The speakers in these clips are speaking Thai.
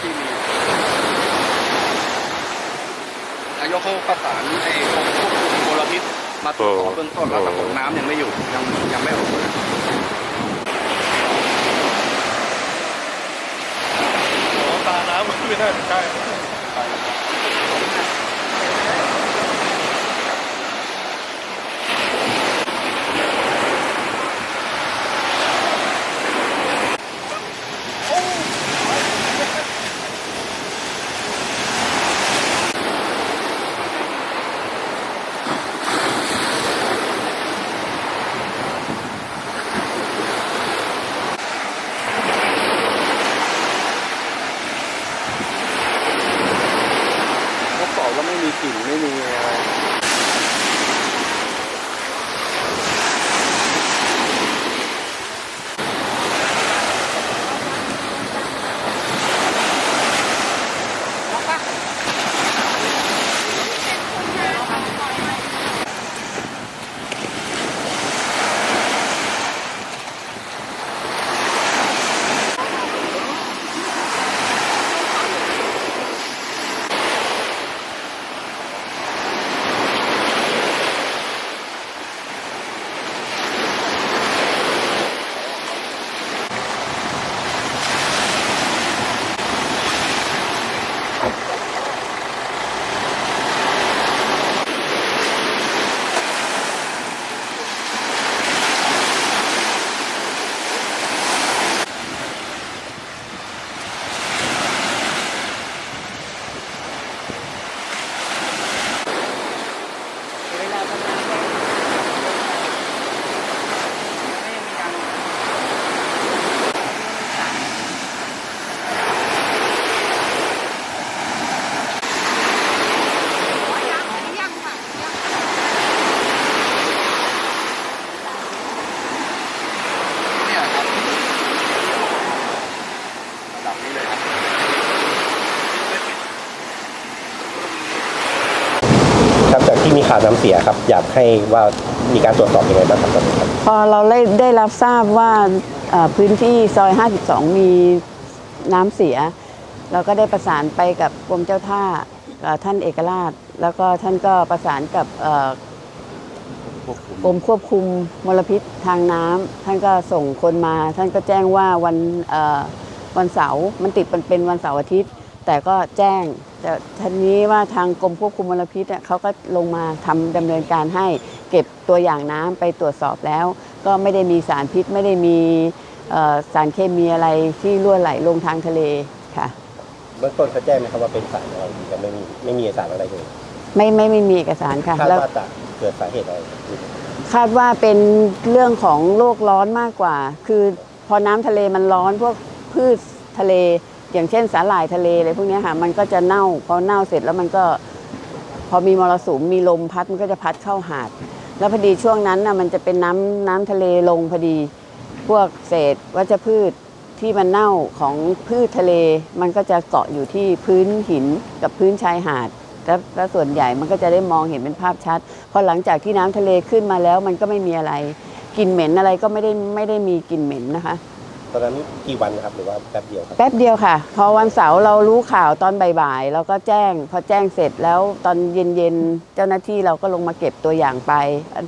ที่มีนายกเขาประสานไอ้กรมควบคุมมลพิษมาตรวจสอบเบื้องต้นแล้วปรากฏน้ำยังไม่อยู่ยังยังไม่ออกตาน้ำไม่น่าจะใช่ ข่าวน้ำเสียครับ อยากให้ว่ามีการตรวจสอบยังไงบ้างครับตอนนี้ครับพอเราได้ได้รับทราบว่าเอ่อพื้นที่ซอย 52 มีน้ำเสีย เราก็ได้ประสานไปกับกรมเจ้าท่าเอ่อท่านเอกราช แล้วก็ท่านก็ประสานกับเอ่อกรมควบคุมมลพิษทางน้ำท่านก็ส่งคนมา ท่านก็แจ้งว่าวันเอ่อวันเสาร์มันติดมันเป็นวันเสาร์อาทิตย์ แต่ก็แจ้งแต่ทีนี้ว่าทางกรมควบคุมมลพิษเนี่ยเขาก็ลงมาทำดำเนินการให้เก็บตัวอย่างน้ำไปตรวจสอบแล้ว ก็ไม่ได้มีสารพิษไม่ได้มีเอ่อสารเคมีอะไรที่รั่วไหลลงทางทะเลค่ะเบื้องต้นเขาแจ้งไหมครับว่าเป็นสารอะไรยังไม่มีไม่มีสารอะไรเลยไม่ไม่ไม่มีเอกสารค่ะคาดแล้วว่าจะเกิดสาเหตุอะไรขึ้นคาดว่าเป็นเรื่องของโลกร้อนมากกว่า คือพอน้ำทะเลมันร้อนพวกพืชทะเล อย่างเช่นสาหร่ายทะเลอะไรพวกนี้ค่ะมันก็จะเน่าพอเน่าเสร็จแล้วมันก็ พอมีมรสุมมีลมพัดมันก็จะพัดเข้าหาด แล้วพอดีช่วงนั้นน่ะมันจะเป็นน้ำน้ำทะเลลงพอดี พวกเศษวัชพืชที่มันเน่าของพืชทะเล มันก็จะเกาะอยู่ที่พื้นหินกับพื้นชายหาดแล้วแล้วส่วนใหญ่มันก็จะได้มองเห็นเป็นภาพชัดพอหลังจากที่น้ำทะเลขึ้นมาแล้วมันก็ไม่มีอะไรกลิ่นเหม็นอะไรก็ไม่ได้ไม่ได้มีกลิ่นเหม็นนะคะ ตอนนั้นกี่วันนะครับหรือว่าแป๊บเดียวครับแป๊บเดียวค่ะ พอวันเสาร์เรารู้ข่าวตอนบ่ายๆเราก็แจ้ง พอแจ้งเสร็จแล้วตอนเย็นๆเจ้าหน้าที่เราก็ลงมาเก็บตัวอย่างไป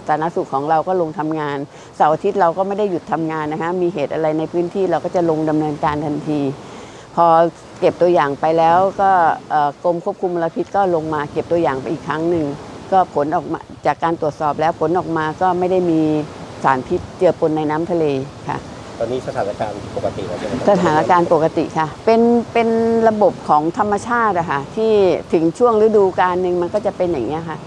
สาธารณสุขของเราก็ลงทำงานเสาร์อาทิตย์เราก็ไม่ได้หยุดทำงานนะคะมีเหตุอะไรในพื้นที่เราก็จะลงดำเนินการทันที พอเก็บตัวอย่างไปแล้วก็กรมควบคุมมลพิษก็ลงมาเก็บตัวอย่างไปอีกครั้งหนึ่งก็ผลออกมาจากการตรวจสอบแล้วผลออกมาก็ไม่ได้มีสารพิษเจือปนในน้ำทะเลค่ะ ตอนนี้สถานการณ์ปกติแล้วใช่ไหมคบสถานการณ์ปกติค่ะ เป็นเป็นระบบของธรรมชาติอะค่ะที่ถึงช่วงฤดูกาลหนึ่งมันก็จะเป็นอย่างนี้ยค่ะ